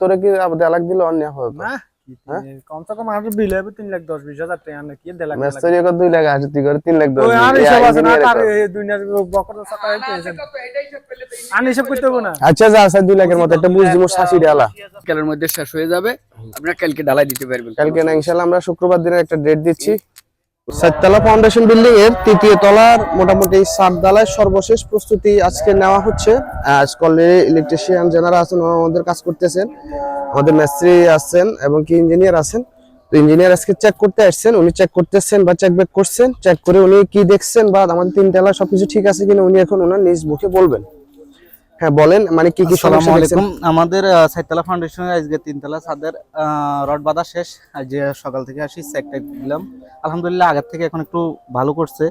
তোরে কি দেড় লাখ দিলে? অন্য হবে কমসে কম বিল হবে তিন লাখ দশ বিশ হাজার টাকা না দেড় লাখ ম্যাচ করে দুই লাখ আসে তুই করে তিন লাখ দশ আর হিসাব আছে না তার দুনিয়ার বকর সকালে পেয়েছেন আর হিসাব করতে হবে না। আচ্ছা যা আছে দুই লাখের মতো একটা শাশি ডালা কালের মধ্যে শেষ হয়ে যাবে। আপনারা কালকে ঢালাই দিতে পারবেন কালকে না আমরা শুক্রবার দিনের একটা ডেট দিচ্ছি। সাততলা ফাউন্ডেশন বিল্ডিং এর তৃতীয় তলার মোটামুটি ডালায় সর্বশেষ প্রস্তুতি আজকে নেওয়া হচ্ছে। স্কলে ইলেকট্রিশিয়ান যারা আছেন আমাদের কাজ করতেছেন। আমাদের মিস্ত্রি আছেন এবং কি ইঞ্জিনিয়ার আছেন। তো ইঞ্জিনিয়ার আজকে চেক করতে আসছেন, উনি চেক করতেছেন বা চেক ব্যাক করছেন। চেক করে উনি কি দেখছেন বা আমাদের তিন তলা সবকিছু ঠিক আছে কিনা, উনি এখন ওনার নিজ মুখে বলবেন। হ্যাঁ বলেন মানে কি কি সমস্যা আলাইকুম। আমাদের সাইতলা ফাউন্ডেশনের আজকে তিনতলা ছাদের রড বাঁধা শেষ। আজ যে সকাল থেকে আসি চেকটা দিলাম। আলহামদুলিল্লাহ আগের থেকে এখন একটু ভালো করছে।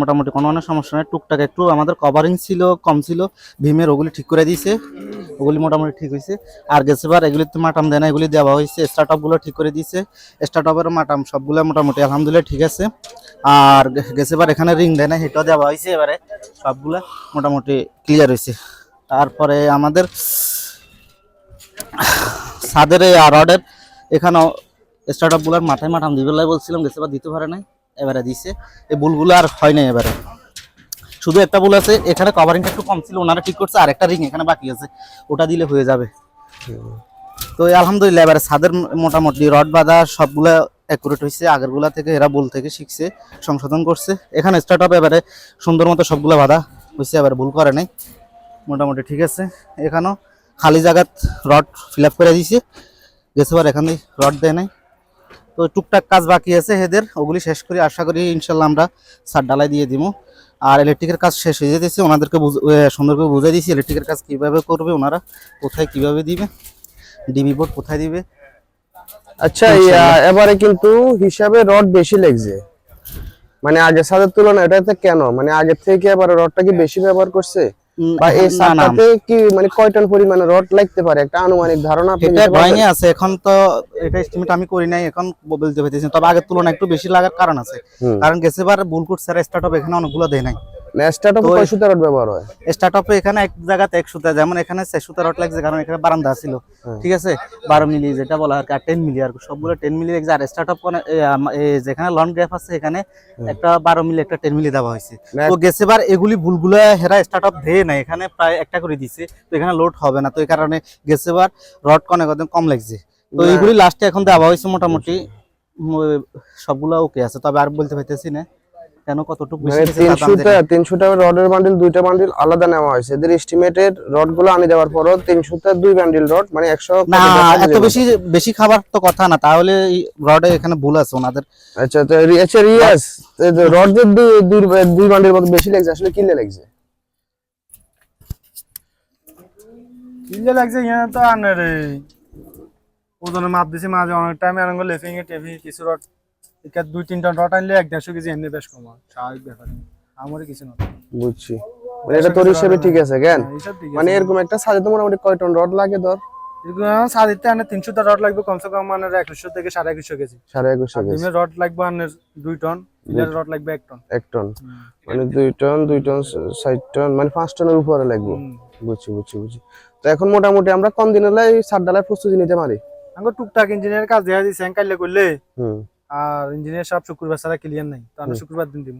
মোটামুটি কোনো অনেক সমস্যা নেই। টুকটাক একটু আমাদের কভারিং ছিল কম ছিল। ভীমের ওগুলি ঠিক করে দিয়েছে। ওগুলি মোটামুটি ঠিক হয়েছে। আর গেছেবার এগুলি তো মাটাম দেয় না এগুলি দেওয়া হয়েছে। স্টার্টগুলো ঠিক করে দিয়েছে। স্টার্ট আপের মাটাম সবগুলো মোটামুটি আলহামদুলিল্লাহ ঠিক আছে। আর গেছেবার এখানে রিং দেয় না সেটাও দেওয়া হয়েছে এবারে। সবগুলা মোটামুটি ক্লিয়ার হয়েছে। তারপরে আমাদের ছাদের এই রডের এখানেও স্টার্ট আপ মাথায় মাঠাম দিবে লাই বলছিলাম, গেছে বা দিতে পারে নাই, এবারে দিছে। এই বুলগুলো আর হয় নাই এবারে। শুধু একটা বুল আছে, এখানে কভারিংটা একটু কম ছিল, ওনারা ঠিক করছে আর একটা রিং এখানে বাকি আছে, ওটা দিলে হয়ে যাবে। তো আলহামদুলিল্লাহ, এবারে ছাদের মোটামুটি রড বাঁধা সবগুলো অ্যাকুরেট হয়েছে আগেরগুলা থেকে এরা বুল থেকে শিখছে, সংশোধন করছে। এখানে স্টার্ট আপ এবারে সুন্দর মতো সবগুলো বাঁধা হয়েছে এবারে ভুল করে নাই। মোটামুটি ঠিক আছে। এখানেও খালি জায়গাত রড ফিল আপ করে দিয়েছে। গেছে বার এখানে রড দেয় নাই। তো টুকটাক কাজ বাকি আছে এদের। ওগুলি শেষ করি। আশা করি ইনশাল্লাহ আমরা সার ডালাই দিয়ে দিব আর ইলেকট্রিকের কাজ শেষ হয়ে যেতেছে। ওনাদেরকে সুন্দর করে বুঝাই দিয়েছি ইলেকট্রিকের কাজ কীভাবে করবে ওনারা কোথায় কীভাবে দিবে ডিবি বোর্ড কোথায় দিবে। আচ্ছা এবারে কিন্তু হিসাবে রড বেশি লাগছে। মানে আগের সালের তুলনায় এটাতে কেন? মানে আগের থেকে এবারে রডটা কি বেশি ব্যবহার করছে? বা এই না, না, সারটাতে কি মানে কয় টন পরিমাণে রড লাগতে পারে? একটা আনুমানিক ধারণা আপনি এটা দিতে আছে এখন তো এটা এস্টিমেট আমি করি নাই এখন বলতে পারতেছি তবে আগের তুলনায় একটু বেশি লাগার কারণ আছে। কারণ বুলকুট করছে স্টার্ট আপ এখানে অনেকগুলো দেয় নাই। না কয় সুতা রড ব্যবহার হয়? স্টার্ট এখানে এক জায়গাতে এক সুতা যেমন এখানে চার সুতা রড লাগছে কারণ এখানে বারান্দা ছিল। ঠিক আছে? বারো মিলি যেটা বলা হয় আর টেন মিলি আর সবগুলো টেন মিলি লাগছে। আর স্টার্ট যেখানে লং গ্যাপ আছে এখানে একটা বারো মিলি একটা টেন মিলি দেওয়া হয়েছে। তো গেছে এগুলি ভুলগুলো হেরা দেয় না এখানে প্রায় একটা করে দিছে। তো এখানে লোড হবে না। তো এই কারণে গেছে বার রড কনে কত কম লাগছে। তো না। এইগুলি লাস্টে এখন দেওয়া হয়েছে মোটামুটি। সবগুলো ওকে আছে। তবে আর বলতে পারতেছি না। কেন কতটুকু বেশি মানে তিনশোটা রডের বান্ডিল দুইটা বান্ডিল আলাদা নেওয়া হয়েছে। এদের এস্টিমেটেড রডগুলো আনি দেওয়ার পরও তিনশোটা দুই বান্ডিল রড মানে একশো না এত বেশি বেশি খাবার তো কথা না তাহলে রডে এখানে ভুল আছে ওনাদের। আচ্ছা তো আচ্ছা রিয়াজ রড যে দুই- দুই বান্ডিল মতো বেশি লাগছে আসলে কিলে লাগছে? ইলে লাগছে ইয়া তো আনে রে। ওজনে মাপ দিছি মাঝে অনেক টাইম আনঙ্গ লেফিং এ টেফি কিছু রড দুই তিনটা রড আনলে এক দেড়শো কেজি এমনি বেশ কম স্বাভাবিক ব্যাপার। আমার কিছু না বুঝছি। এটা তোর হিসেবে ঠিক আছে কেন? মানে এরকম একটা মোটামুটি কয় টন রড লাগে ধর আনে রড লাগবে কমসে কম মানে একশো থেকে সাড়ে একশো কেজি। সাড়ে একুশশো কেজি। রড লাগবে আনের দুই টন রড লাগবে এক টন। এক টন। মানে দুই টন দুই টন টন মানে পাঁচ টনের উপরে লাগবে। বুঝছি বুঝছি বুঝছি। তো এখন মোটামুটি আমরা কম দিনে লাই সাত ডালার প্রস্তুতি নিতে পারি? টুকটাক ইঞ্জিনিয়ার কাজ দেওয়া দিয়েছে কাইলে করলে। হুম। আর ইঞ্জিনিয়ার সাহেব শুক্রবার ছাড়া ক্লিয়ার নাই তো আমরা শুক্রবার দিন দিব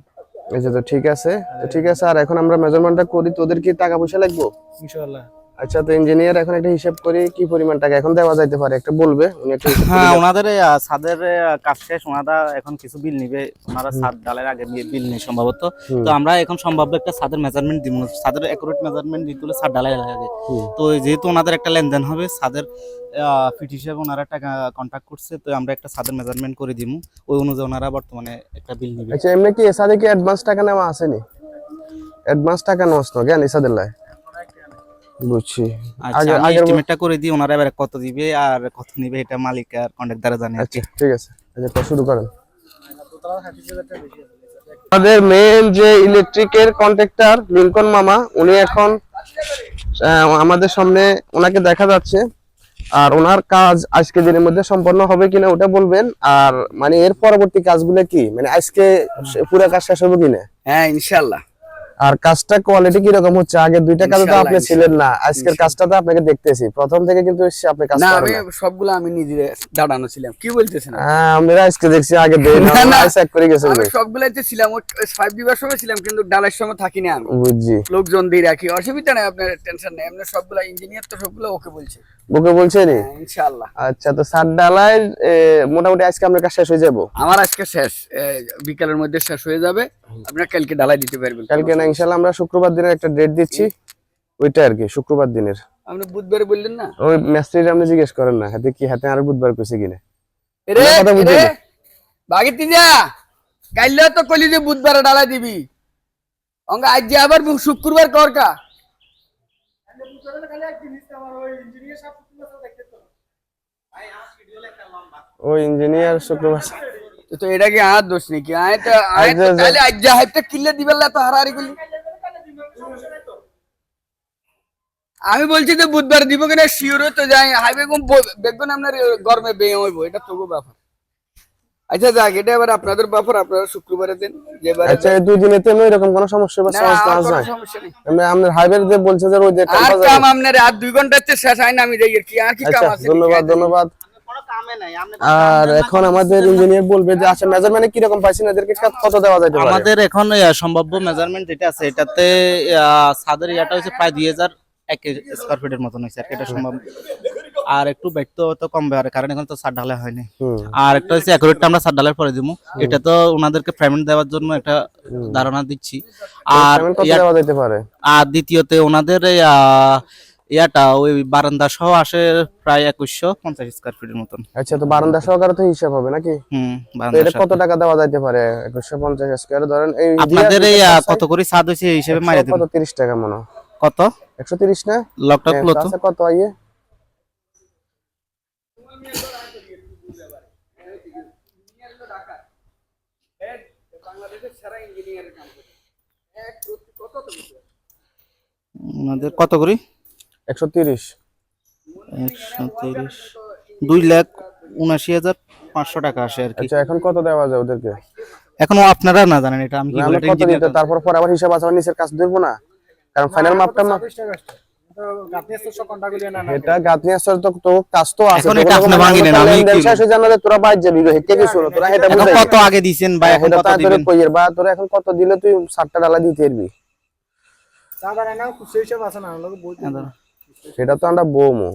এই যে তো ঠিক আছে তো ঠিক আছে আর এখন আমরা মেজারমেন্টটা করি তোদের কি টাকা পয়সা লাগবে? ইনশাআল্লাহ। আচ্ছা তো ইঞ্জিনিয়ার এখন একটা হিসাব করি কি পরিমাণ টাকা এখন দেওয়া যাইতে পারে? একটা বলবে উনি একটা হ্যাঁ ওনাদের ছাদের কাজ শেষ ওনারা এখন কিছু বিল নিবে। ওনারা ছাদ ডালের আগে বিল নেই সম্ভবত। তো আমরা এখন সম্ভাব্য একটা ছাদের মেজারমেন্ট দিব। ছাদের অ্যাকুরেট মেজারমেন্ট দিতে হলে ছাদ লাগে। হুম। তো যেহেতু ওনাদের একটা লেনদেন হবে ছাদের ফিট হিসেবে ওনারা টাকা কন্ট্যাক্ট করছে তো আমরা একটা ছাদের মেজারমেন্ট করে দিব। ওই অনুযায়ী ওনারা বর্তমানে একটা বিল নিবে। আচ্ছা এমনি কি এসাদে কি অ্যাডভান্স টাকা নেওয়া আসেনি? অ্যাডভান্স টাকা নষ্ট জ্ঞান এসাদের লাই। বুঝছি। আচ্ছা আগে ব- এস্টিমেটটা করে দিই ওনারা এবারে কত দিবে আর কত নিবে এটা মালিক আর জানে আচ্ছা ঠিক আছে। আচ্ছা তো শুরু করেন। আমাদের মেন যে ইলেকট্রিকের কন্ট্রাক্টর লিঙ্কন মামা উনি এখন আমাদের সামনে ওনাকে দেখা যাচ্ছে। আর ওনার কাজ আজকে দিনের মধ্যে সম্পন্ন হবে কিনা ওটা বলবেন। আর মানে এর পরবর্তী কাজগুলো কি? মানে আজকে পুরো কাজ শেষ হবে কিনা? হ্যাঁ ইনশাল্লাহ আর কাজটা কোয়ালিটি কীরকম হচ্ছে? আগে দুইটা কাজে তো আপনি ছিলেন না। আজকের কাজটাতে আপনাকে দেখতেছি। প্রথম থেকে কিন্তু এসে আপনি কাজ না আমি সবগুলো আমি নিজে দাঁড়ানো ছিলাম। কি বলতেছেন হ্যাঁ, আমরা আজকে দেখছি আগে দেই না, না। চেক করে গেছেন আমি ভাই। সবগুলাতে ছিলাম ফাইভ দিবার সময় ছিলাম কিন্তু ডালের সময় থাকি না আমি। বুঝছি। লোকজন দিয়ে রাখি অসুবিধা নেই আপনার টেনশন নেই। আপনার সবগুলা ইঞ্জিনিয়ার তো সবগুলো ওকে বলছে। বুকে বলছেনই হ্যাঁ, ইনশাআল্লাহ। আচ্ছা তো সাত ডালায় মোটামুটি আজকে আপনার কাজ শেষ হয়ে যাব? আমার আজকে শেষ। বিকালের মধ্যে শেষ হয়ে যাবে। আপনারা কালকে ডালাই দিতে পারবেন। কালকে না ইনশাল্লাহ আমরা শুক্রবার দিনের একটা ডেট দিচ্ছি। ওইটা আর কি শুক্রবার দিনের। আপনি বুধবার বললেন না? ওই ম্যাস্ট্রির আপনি জিজ্ঞেস করেন না হাতে কি হাতে আর বুধবার কইছে কিনা? এরে কথা না? বাগিতি যা কাইলে তো কলি যে বুধবার ডালাই দিবি। অঙ্গ আজ যে আবার শুক্রবার করকা। ওই ইঞ্জিনিয়ার শুক্রবার তো। এটা কি আর দোষ নাকি? আয় তো আয় তো। আজ যা হাইতে কিল্লে দিবেন তো হারাহারি করলি। আমি বলছি যে বুধবার দিব কিনা শিওর তো যাই। হাইবে দেখবেন আপনার গরমে বেয়ে হইব এটা তো ব্যাপার। আচ্ছা যাক এটা এবার আপনাদের ব্যাপার আপনারা শুক্রবারে দিন যেবারে আচ্ছা এই দুই দিনে তেমন এরকম কোনো সমস্যা বা সমস্যা সমস্যা নেই। আমরা আপনার হাইবের যে বলছে যে ওই যে কাম আর কাম আপনার আর দুই ঘণ্টা হচ্ছে শেষ হয় না আমি যাই আর কি আর কি কাম আচ্ছা আছে। ধন্যবাদ ধন্যবাদ। আর এখন আমাদের ইঞ্জিনিয়ার বলবে যে আচ্ছা মেজারমেন্ট কি রকম পাইছেন? এদেরকে কত- দেওয়া যাইতে পারে? আমাদের এখন সম্ভাব্য মেজারমেন্ট যেটা আছে এটাতে আহ, ছাদের ইয়াটা হচ্ছে প্রায় দুই হাজার এক স্কোয়ার ফিটের মতন হয়েছে আর এটা সম্ভব আর একটু ব্যক্ত তো কম পারে কারণ এখন তো ঢালে হয়নি। আর একটা হচ্ছে অ্যাকুরেটটা আমরা ডালের পরে দিব এটা তো ওনাদেরকে পেমেন্ট দেওয়ার জন্য একটা ধারণা দিচ্ছি। আর আর দ্বিতীয়তে ওনাদের ইয়াটা ওই বারান্দা সহ আসে প্রায় একুশশো পঞ্চাশ স্কোয়ার ফিটের মতন। আচ্ছা তো বারান্দা সহকারে তো হিসাব হবে নাকি? হুম বারান্দা এটা কত টাকা দেওয়া যাইতে পারে? একুশশো পঞ্চাশ স্কোয়ার ধরেন এই আপনাদের কত করে ছাদ হয়েছে হিসেবে মারিয়ে কত তিরিশ টাকা মনে হয়। কত? একশো তিরিশ না? লকটা হ্যাঁ, খুলো তো তো আছে কত আইয়ে? কত কত করে? একশো তিরিশ। একশো তিরিশ। দুই লাখ উনাশি হাজার পাঁচশো টাকা আসে আর কি। আচ্ছা এখন কত দেওয়া যায় ওদেরকে? এখনও আপনারা না জানেন এটা আমি কি বলে কত তারপর পর আবার হিসাব আছে নিচের কাজ ধরবো না? কারণ ফাইনাল মাপটা মাপ এটা গাতনি আসর তো তো কাজ তো আছে। এখন এটা আপনি ভাঙি নেন, আমি কি- শেষ হয়ে জানালে তোরা বাইর যাবি গো, হেঁটে গেছো না, তোরা হেঁটে বুঝাই কত আগে দিছেন বা এখন কত দিবেন? কইয়ের বা তোরা এখন কত দিলে তুই সাতটা ডালা দিতে পারবি? সেটা তো আমরা বৌমু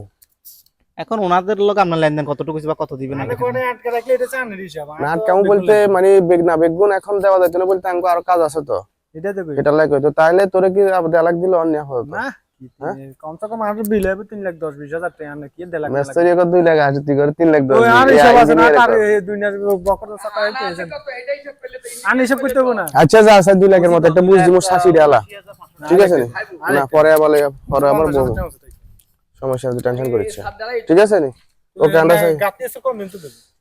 এখন ওনাদের লোক আপনার লেনদেন কতটুকু বা কত দিবেন? না কেমন বলতে মানে বেগ না বেগুন এখন দেওয়া যাইতো না বলতে আরও কাজ আছে তো। এটা লাগে তো তাইলে তোরে কি দিলে অন্য কমসে কম আমার বিল হবে তিন লাখ দশ বিশ হাজার টাকা কি দেড় লাখ দেড় লাখ। মেস্তরি করে দুই লাখ আসে তুই করে তিন লাখ দশ আর হিসাব আছে না তার দুনিয়ার বকর সকালে পেয়েছেন আর হিসাব করতে হবে না। আচ্ছা যা আছে দুই লাখের মতো একটা বুঝ দিব শাশি ডালা ঠিক আছে না? পরে বলে পরে আবার বলব। সমস্যা হচ্ছে টেনশন করিস ঠিক আছে নি? ওকে আমরা গাতে এসে কম কিন্তু দেবে